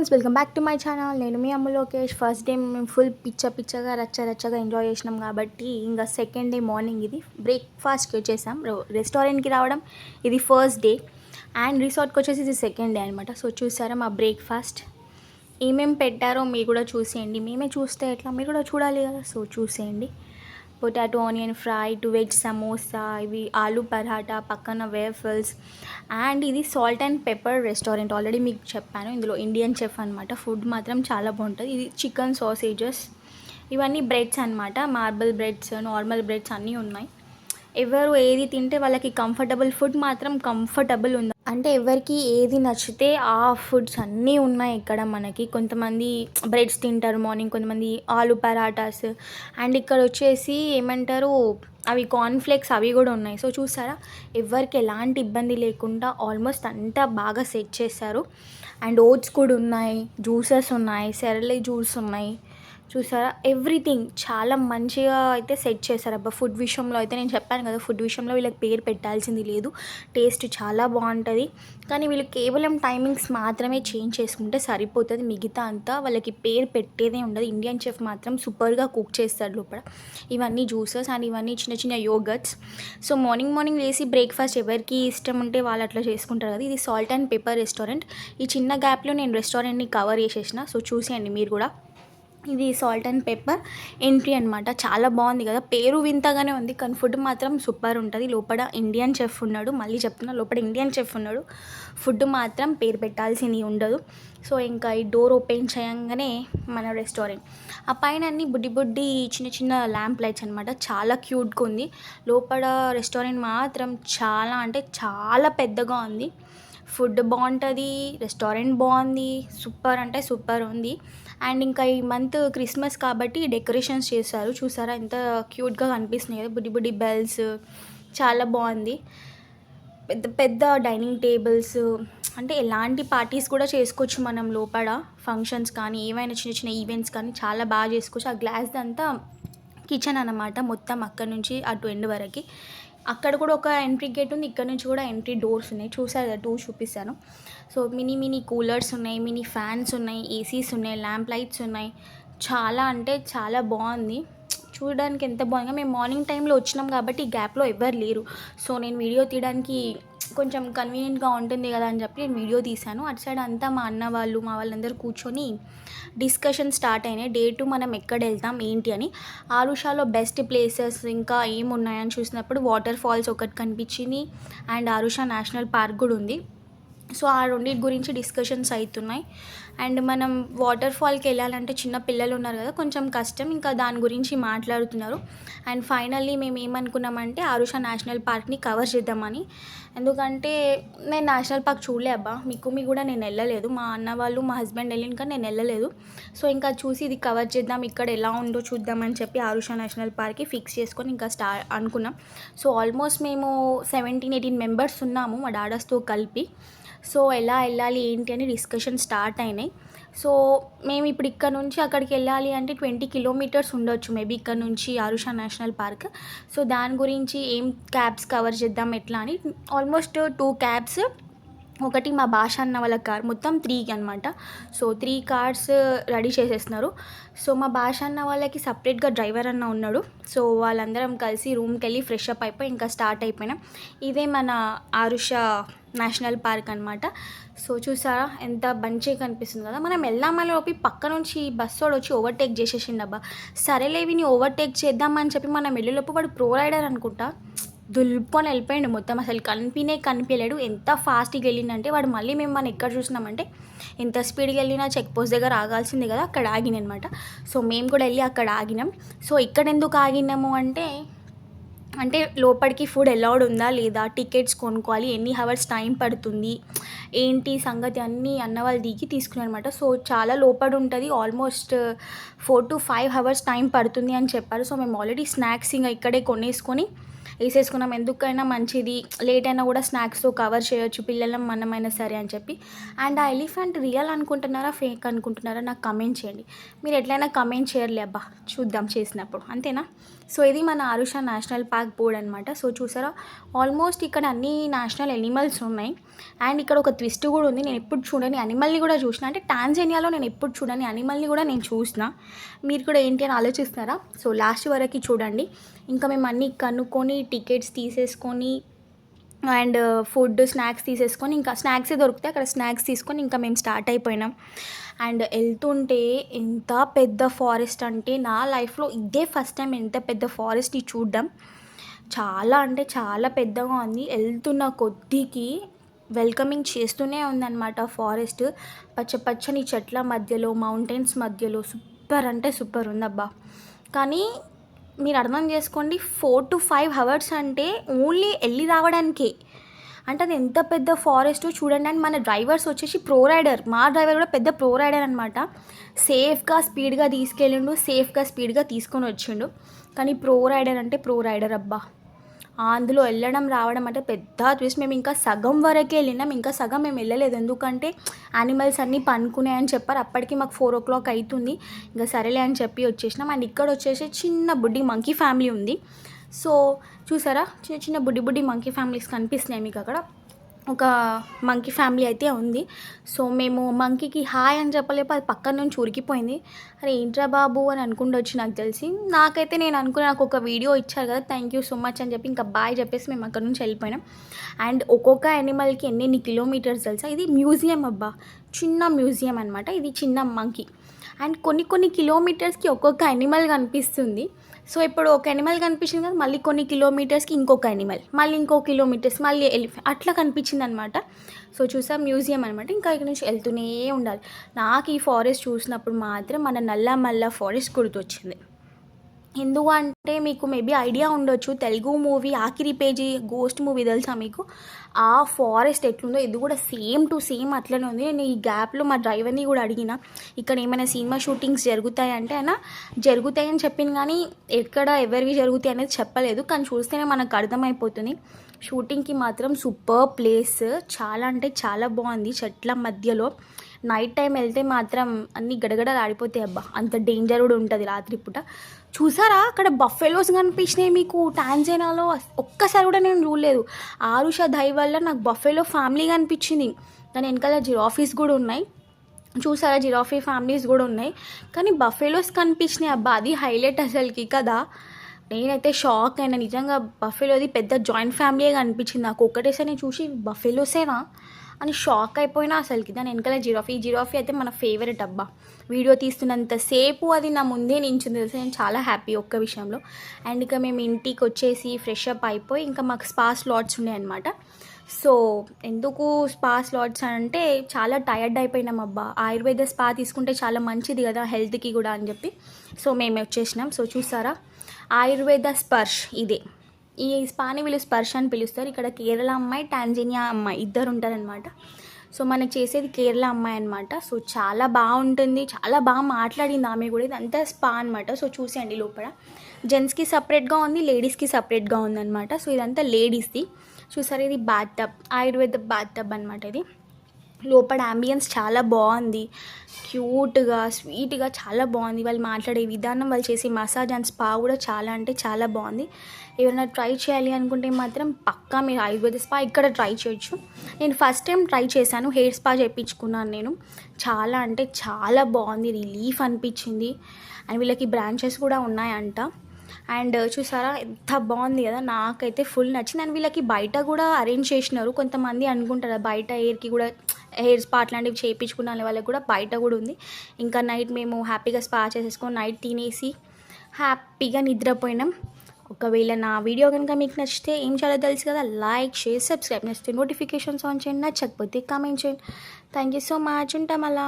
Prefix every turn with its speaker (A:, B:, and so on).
A: Friends welcome back to my channel నేను మీ అమ్మ లోకేష్. ఫస్ట్ డే మేము ఫుల్ పిచ్చ పిచ్చగా రచ్చ రచ్చగా ఎంజాయ్ చేసినాం కాబట్టి ఇంకా సెకండ్ డే మార్నింగ్ ఇది. బ్రేక్ఫాస్ట్కి వచ్చేసాం. రెస్టారెంట్కి రావడం ఇది ఫస్ట్ డే అండ్ రిసార్ట్కి వచ్చేసి ఇది సెకండ్ డే అనమాట సో చూసారా మా బ్రేక్ఫాస్ట్ ఏమేమి పెట్టారో మీరు కూడా చూసేయండి. మేమే చూస్తే ఎట్లా? మీరు కూడా చూడాలి కదా. సో చూసేయండి. Potato onion fry two veg samosa ఇవి ఆలు పరాటా పక్కన వేఫల్స్. అండ్ ఇది salt and pepper restaurant. Already మీకు చెప్పాను ఇందులో ఇండియన్ చెఫ్ అనమాట ఫుడ్ మాత్రం చాలా బాగుంటుంది. ఇది చికెన్ సాసేజెస్. ఇవన్నీ బ్రెడ్స్ అనమాట మార్బల్ బ్రెడ్స్ నార్మల్ బ్రెడ్స్ అన్నీ ఉన్నాయి. ఎవరు ఏది తింటే వాళ్ళకి కంఫర్టబుల్ ఫుడ్ మాత్రం కంఫర్టబుల్ ఉంది. అంటే ఎవరికి ఏది నచ్చితే ఆ ఫుడ్స్ అన్నీ ఉన్నాయి ఇక్కడ మనకి. కొంతమంది బ్రెడ్స్ తింటారు మార్నింగ్ కొంతమంది ఆలు పరాటాస్. అండ్ ఇక్కడ వచ్చేసి ఏమంటారు అవి కార్న్ఫ్లేక్స్ అవి కూడా ఉన్నాయి. సో చూసారా ఎవరికి ఎలాంటి ఇబ్బంది లేకుండా ఆల్మోస్ట్ అంతా బాగా సెట్ చేశారు. అండ్ ఓట్స్ కూడా ఉన్నాయి జ్యూసెస్ ఉన్నాయి సెరలే జ్యూస్ ఉన్నాయి. చూసారా? ఎవ్రీథింగ్. చాలా మంచిగా అయితే సెట్ చేశారు. అబ్బా ఫుడ్ విషయంలో అయితే నేను చెప్పాను కదా ఫుడ్ విషయంలో వీళ్ళకి పేరు పెట్టాల్సింది లేదు. టేస్ట్ చాలా బాగుంటుంది. కానీ వీళ్ళు కేవలం టైమింగ్స్ మాత్రమే చేంజ్ చేసుకుంటే సరిపోతుంది. మిగతా అంతా వాళ్ళకి పేరు పెట్టేదే ఉండదు. ఇండియన్ చెఫ్ మాత్రం సూపర్గా కుక్ చేస్తాడు లోపల. ఇవన్నీ జ్యూసెస్ అండ్ ఇవన్నీ చిన్న చిన్న యోగట్స్ సో మార్నింగ్ మార్నింగ్ లేసి బ్రేక్ఫాస్ట్ ఎవరికి ఇష్టం ఉంటే వాళ్ళు అట్లా చేసుకుంటారు కదా. ఇది సాల్ట్ అండ్ పెప్పర్ రెస్టారెంట్. ఈ చిన్న గ్యాప్లో నేను రెస్టారెంట్ని కవర్ చేసేసిన. సో చూసేయండి మీరు కూడా. ఇది సాల్ట్ అండ్ పెప్పర్ ఎంట్రీ అనమాట చాలా బాగుంది కదా. పేరు వింతగానే ఉంది కానీ ఫుడ్ మాత్రం సూపర్ ఉంటుంది. లోపల ఇండియన్ చెఫ్ ఉన్నాడు. మళ్ళీ చెప్తున్నా లోపల ఇండియన్ చెఫ్ ఉన్నాడు. ఫుడ్ మాత్రం పేరు పెట్టాల్సింది ఉండదు. సో ఇంకా ఈ డోర్ ఓపెన్ చేయంగానే మన రెస్టారెంట్ ఆ పైన అన్ని బుడ్డి బుడ్డి చిన్న చిన్న ల్యాంప్ లైట్స్ అనమాట చాలా క్యూట్గా ఉంది. లోపల రెస్టారెంట్ మాత్రం చాలా అంటే చాలా పెద్దగా ఉంది. ఫుడ్ బాగుంటుంది రెస్టారెంట్ బాగుంది సూపర్ అంటే సూపర్ ఉంది. అండ్ ఇంకా ఈ మంత్ క్రిస్మస్ కాబట్టి డెకరేషన్స్ చేశారు. చూసారా ఎంత క్యూట్గా కనిపిస్తున్నాయి కదా బుడ్డి బుడ్డి బెల్స్ చాలా బాగుంది. పెద్ద పెద్ద డైనింగ్ టేబుల్స్ అంటే ఎలాంటి పార్టీస్ కూడా చేసుకోవచ్చు మనం లోపల ఫంక్షన్స్ కానీ ఏమైనా చిన్న చిన్న ఈవెంట్స్ కానీ చాలా బాగా చేసుకోవచ్చు. ఆ గ్లాస్ అంతా కిచెన్ అన్నమాట మొత్తం అక్కడ నుంచి అటు ఎండ్ వరకు. అక్కడ కూడా ఒక ఎంట్రీ గేట్ ఉంది. ఇక్కడ నుంచి కూడా ఎంట్రీ డోర్స్ ఉన్నాయి. చూసారు కదా టూ చూపిస్తాను. సో మినీ మినీ కూలర్స్ ఉన్నాయి మినీ ఫ్యాన్స్ ఉన్నాయి ఏసీస్ ఉన్నాయి ల్యాంప్ లైట్స్ ఉన్నాయి. చాలా అంటే చాలా బాగుంది. చూడడానికి ఎంత బాగుందో. మేము మార్నింగ్ టైంలో వచ్చినాం కాబట్టి ఈ గ్యాప్లో ఎవ్వరు లేరు. సో నేను వీడియో తీయడానికి కొంచెం కన్వీనియంట్గా ఉంటుంది కదా అని చెప్పి నేను వీడియో తీశాను. అటు సైడ్ అంతా మా అన్న వాళ్ళు మా వాళ్ళందరూ కూర్చొని డిస్కషన్ స్టార్ట్ అయినాయి. డే టు మనం ఎక్కడ వెళ్తాం ఏంటి అని. ఆరుషాలో బెస్ట్ ప్లేసెస్ ఇంకా ఏమున్నాయని చూసినప్పుడు వాటర్ ఫాల్స్ ఒకటి కనిపించింది అండ్ ఆరుషా నేషనల్ పార్క్ కూడా ఉంది. సో ఆ రెండింటి గురించి డిస్కషన్స్ అవుతున్నాయి. అండ్ మనం వాటర్ ఫాల్కి వెళ్ళాలంటే చిన్న పిల్లలు ఉన్నారు కదా కొంచెం కష్టం. ఇంకా దాని గురించి మాట్లాడుతున్నారు. అండ్ ఫైనల్లీ మేము ఏమనుకున్నామంటే ఆరుషా నేషనల్ పార్క్ని కవర్ చేద్దామని. ఎందుకంటే నేను నేషనల్ పార్క్ చూడలే అబ్బా. మీకు మీ కూడా నేను వెళ్ళలేదు. మా అన్న వాళ్ళు మా హస్బెండ్ వెళ్ళినాక నేను వెళ్ళలేదు. సో ఇంకా చూసి ఇది కవర్ చేద్దాం ఇక్కడ ఎలా ఉందో చూద్దామని చెప్పి ఆరుషా నేషనల్ పార్క్కి ఫిక్స్ చేసుకొని ఇంకా స్టా అనుకున్నాం. సో ఆల్మోస్ట్ మేము సెవెంటీన్ ఎయిటీన్ మెంబర్స్ ఉన్నాము మా డాడర్స్తో కలిపి. సో ఎలా వెళ్ళాలి ఏంటి అని డిస్కషన్ స్టార్ట్ అయినాయి. సో మేము ఇప్పుడు ఇక్కడ నుంచి అక్కడికి వెళ్ళాలి అంటే ట్వంటీ కిలోమీటర్స్ ఉండొచ్చు మేబీ ఇక్కడ నుంచి ఆరుషా నేషనల్ పార్క్. సో దాని గురించి ఏం క్యాబ్స్ కవర్ చేద్దాం ఎట్లా అని. ఆల్మోస్ట్ టూ క్యాబ్స్ ఒకటి మా భాష అన్న వాళ్ళ కార్ మొత్తం త్రీ అనమాట సో త్రీ కార్స్ రెడీ చేసేస్తున్నారు. సో మా భాష అన్న వాళ్ళకి సపరేట్గా డ్రైవర్ అన్న ఉన్నాడు. సో వాళ్ళందరం కలిసి రూమ్కి వెళ్ళి ఫ్రెష్ అప్ అయిపోయి ఇంకా స్టార్ట్ అయిపోయినాం. ఇదే మన ఆరుష నేషనల్ పార్క్ అనమాట సో చూసారా ఎంత బంచే కనిపిస్తుంది కదా. మనం వెళ్దామని లోపి పక్క నుంచి బస్సు వాడు వచ్చి ఓవర్టేక్ చేసేసిండబ్బా సరేలే విని ఓవర్టేక్ చేద్దామని చెప్పి మనం వెళ్ళేలోపు వాడు ప్రో రైడర్ అనుకుంటా. దులుపుకొని వెళ్ళిపోయాడు మొత్తం. అసలు కనిపినే కనిపించలేడు ఎంత ఫాస్ట్గా వెళ్ళిందంటే వాడు మళ్ళీ మేము మనం ఎక్కడ చూసినామంటే ఎంత స్పీడ్గా వెళ్ళినా చెక్ పోస్ట్ దగ్గర ఆగాల్సింది కదా. అక్కడ ఆగినమాట అనమాట సో మేము కూడా వెళ్ళి అక్కడ ఆగినాం. సో ఇక్కడ ఎందుకు ఆగినాము అంటే అంటే లోపలికి ఫుడ్ అలౌడ్ ఉందా లేదా? టికెట్స్ కొనుక్కోవాలి ఎన్ని హవర్స్ టైం పడుతుంది? ఏంటి సంగతి అన్నీ అన్న వాళ్ళు దిగి తీసుకున్నారు అనమాట సో చాలా లోపల ఉంటుంది. Almost four to five hours time పడుతుంది అని చెప్పారు. సో మేము ఆల్రెడీ స్నాక్స్ ఇంకా ఇక్కడే కొనేసుకొని వేసేసుకున్నాం. ఎందుకైనా మంచిది. లేట్ అయినా కూడా స్నాక్స్తో కవర్ చేయొచ్చు పిల్లలం మనమైనా సరే అని చెప్పి. అండ్ ఆ ఎలిఫెంట్ రియల్ అనుకుంటున్నారా ఫేక్ అనుకుంటున్నారా నాకు కమెంట్ చేయండి. మీరు ఎట్లయినా కమెంట్ చేయర్లే అబ్బా చూద్దాం చేసినప్పుడు. అంతేనా? సో ఇది మన ఆరుష నేషనల్ పార్క్ బోర్డ్ అనమాట సో చూసారా? ఆల్మోస్ట్ ఇక్కడ అన్ని నేషనల్ ఎనిమల్స్ ఉన్నాయి. అండ్ ఇక్కడ ఒక ట్విస్ట్ కూడా ఉంది. నేను ఎప్పుడు చూడని అనిమల్ని కూడా చూసిన. అంటే టాంజేనియాలో నేను ఎప్పుడు చూడని అనిమల్ని కూడా నేను చూసిన. మీరు కూడా ఏంటి అని ఆలోచిస్తారా? సో లాస్ట్ వరకు చూడండి. ఇంకా మేము అన్నీ కనుక్కొని టికెట్స్ తీసేసుకొని అండ్ ఫుడ్ స్నాక్స్ తీసేసుకొని ఇంకా స్నాక్సే దొరికితే అక్కడ స్నాక్స్ తీసుకొని ఇంకా మేము స్టార్ట్ అయిపోయినాం. అండ్ వెళ్తుంటే ఎంత పెద్ద ఫారెస్ట్ అంటే నా లైఫ్లో ఇదే ఫస్ట్ టైం ఎంత పెద్ద ఫారెస్ట్ని చూడడం. చాలా అంటే చాలా పెద్దగా ఉంది. వెళ్తున్న కొద్దికి వెల్కమింగ్ చేస్తూనే ఉందన్నమాట ఫారెస్ట్ పచ్చ పచ్చని చెట్ల మధ్యలో మౌంటైన్స్ మధ్యలో సూపర్ అంటే సూపర్ ఉందబ్బా. కానీ మీరు అర్థం చేసుకోండి ఫోర్ టు ఫైవ్ అవర్స్ అంటే ఓన్లీ వెళ్ళి రావడానికే. అంటే అది ఎంత పెద్ద ఫారెస్ట్ చూడండి అండ్ మన డ్రైవర్స్ వచ్చేసి ప్రో రైడర్ మా డ్రైవర్ కూడా పెద్ద ప్రో రైడర్ అనమాట సేఫ్గా స్పీడ్గా తీసుకెళ్ళిండు సేఫ్గా స్పీడ్గా తీసుకొని వచ్చిండు. కానీ ప్రో రైడర్ అంటే ప్రో రైడర్ అబ్బా. అందులో వెళ్ళడం రావడం అంటే పెద్ద ట్విస్ట్ మేము ఇంకా సగం వరకే వెళ్ళినాం. ఇంకా సగం మేము వెళ్ళలేదు. ఎందుకంటే యానిమల్స్ అన్నీ పనుకున్నాయని చెప్పారు. అప్పటికి మాకు ఫోర్ ఓ క్లాక్ అవుతుంది ఇంకా సరేలే అని చెప్పి వచ్చేసినాం. అండ్ ఇక్కడ వచ్చేసి చిన్న బుడ్డి మంకీ ఫ్యామిలీ ఉంది. సో చూసారా? చిన్న చిన్న బుడ్డి బుడ్డి మంకీ ఫ్యామిలీస్ కనిపిస్తున్నాయి మీకు అక్కడ. ఒక మంకీ ఫ్యామిలీ అయితే ఉంది. సో మేము మంకీకి హాయ్ అని చెప్పలేపు అది పక్కన నుంచి ఉరికిపోయింది. అరే ఏంట్రా బాబు అని అనుకుండొచ్చు నాకు తెలిసి. నాకైతే నేను అనుకుని నాకు ఒక వీడియో ఇచ్చారు కదా థ్యాంక్ యూ సో మచ్ అని చెప్పి ఇంకా బాయ్ చెప్పేసి మేము అక్కడ నుంచి వెళ్ళిపోయినాం. అండ్ ఒక్కొక్క యానిమల్కి ఎన్ని కిలోమీటర్స్ తెలుసా? ఇది మ్యూజియం అబ్బా. చిన్న మ్యూజియం అనమాట ఇది చిన్న మంకీ అండ్ కొన్ని కొన్ని కిలోమీటర్స్కి ఒక్కొక్క యానిమల్ కనిపిస్తుంది. సో ఇప్పుడు ఒక ఎనిమల్ కనిపించింది కదా మళ్ళీ కొన్ని కిలోమీటర్స్కి ఇంకొక ఎనిమల్ మళ్ళీ ఇంకో కిలోమీటర్స్ మళ్ళీ ఎలిఫెంట్ అట్లా కనిపించింది అనమాట సో చూసా మ్యూజియం అనమాట ఇంకా ఇక్కడ నుంచి వెళ్తూనే ఉండాలి. నాకు ఈ ఫారెస్ట్ చూసినప్పుడు మాత్రం మన నల్ల మల్ల ఫారెస్ట్ గుర్తొచ్చింది. ఎందుకు అంటే మీకు మేబీ ఐడియా ఉండొచ్చు. తెలుగు మూవీ ఆఖరి పేజీ గోస్ట్ మూవీ తెలుసా మీకు? ఆ ఫారెస్ట్ ఎట్లుందో ఇది కూడా సేమ్ టు సేమ్ అట్లనే ఉంది. నేను ఈ గ్యాప్లో మా డ్రైవర్ని కూడా అడిగిన ఇక్కడ ఏమైనా సినిమా షూటింగ్స్ జరుగుతాయంటే అయినా జరుగుతాయని చెప్పింది కానీ ఎక్కడ ఎవరివి జరుగుతాయి అనేది చెప్పలేదు. కానీ చూస్తేనే మనకు అర్థమైపోతుంది. షూటింగ్కి మాత్రం సూపర్ ప్లేస్ చాలా అంటే చాలా బాగుంది చెట్ల మధ్యలో. నైట్ టైం వెళ్తే మాత్రం అన్ని గడగడలు ఆడిపోతాయి అబ్బా. అంత డేంజర్ కూడా ఉంటుంది రాత్రి పూట. చూసారా? అక్కడ బఫెలోస్ కనిపించినాయి మీకు టాంజైనాలో. ఒక్కసారి కూడా నేను చూడలేదు. ఆరుష దై వల్ల నాకు బఫెలో ఫ్యామిలీ కనిపించింది. దాని వెనకాల జిరాఫీస్ కూడా ఉన్నాయి. చూసారా? జిరాఫీ ఫ్యామిలీస్ కూడా ఉన్నాయి. కానీ బఫెలోస్ కనిపించినాయి అబ్బా. అది హైలైట్ అసలుకి కదా. నేనైతే షాక్ అయినా. నిజంగా బఫెలోది పెద్ద జాయింట్ ఫ్యామిలీ కనిపించింది. నాకు ఒకటేసారి చూసి బఫెలోసేనా? అని షాక్ అయిపోయినా అసలుకి. దాని వెనకాల జిరాఫీ జిరాఫీ అయితే మన ఫేవరెట్ అబ్బా. వీడియో తీస్తున్నంతసేపు అది నా ముందే నించుంది తెలుసు? నేను చాలా హ్యాపీ ఒక్క విషయంలో. అండ్ ఇక మేము ఇంటికి వచ్చేసి ఫ్రెష్ అప్ అయిపోయి ఇంకా మాకు స్పా స్లాట్స్ ఉన్నాయన్నమాట. సో ఎందుకు స్పా స్లాట్స్ అంటే చాలా టైర్డ్ అయిపోయినాం అబ్బా. ఆయుర్వేద స్పా తీసుకుంటే చాలా మంచిది కదా హెల్త్కి కూడా అని చెప్పి. సో మేము వచ్చేసినాం. సో చూసారా? ఆయుర్వేద స్పర్శ్ ఇదే. ఈ స్పాని వీళ్ళు స్పర్శ అని పిలుస్తారు. ఇక్కడ కేరళ అమ్మాయి టాంజీనియా అమ్మాయి ఇద్దరు ఉంటారనమాట సో మనకి చేసేది కేరళ అమ్మాయి అనమాట సో చాలా బాగుంటుంది. చాలా బాగా మాట్లాడింది ఆమె కూడా. ఇదంతా స్పా అనమాట సో చూసేయండి లోపల. జెంట్స్కి సపరేట్గా ఉంది లేడీస్కి సపరేట్గా ఉందన్నమాట. సో ఇదంతా లేడీస్ది చూసారు ఇది bathtub Ayurveda bathtub అనమాట ఇది. లోపల అంబియన్స్ చాలా బాగుంది. క్యూట్గా స్వీట్గా చాలా బాగుంది. వాళ్ళు మాట్లాడే విధానం వాళ్ళు చేసే మసాజ్ అండ్ స్పా కూడా చాలా అంటే చాలా బాగుంది. ఎవరైనా ట్రై చేయాలి అనుకుంటే మాత్రం పక్కా మీరు ఆయుర్వేద స్పా ఇక్కడ ట్రై చేయొచ్చు. నేను ఫస్ట్ టైం ట్రై చేశాను. హెయిర్ స్పా చేయించుకున్నాను నేను. చాలా అంటే చాలా బాగుంది. రిలీఫ్ అనిపించింది. అండ్ వీళ్ళకి బ్రాంచెస్ కూడా ఉన్నాయంట. అండ్ చూసారా ఎంత బాగుంది కదా. నాకైతే ఫుల్ నచ్చింది. అండ్ వీళ్ళకి బయట కూడా అరేంజ్ చేసినారు కొంతమంది అనుకుంటారు. బయట ఎయిర్కి కూడా హెయిర్ స్పా అట్లాంటివి చేయించుకున్న వాళ్ళకి కూడా బయట కూడా ఉంది. ఇంకా నైట్ మేము హ్యాపీగా స్పా చేసేసుకొని నైట్ తినేసి హ్యాపీగా నిద్రపోయినాం. ఒకవేళ నా వీడియో కనుక మీకు నచ్చితే ఏం చేయాలో తెలుసు కదా లైక్ షేర్ సబ్స్క్రైబ్. నచ్చితే నోటిఫికేషన్స్ ఆన్ చేయండి నచ్చకపోతే కామెంట్ చేయండి. Thank you so much. ఉంటాం అలా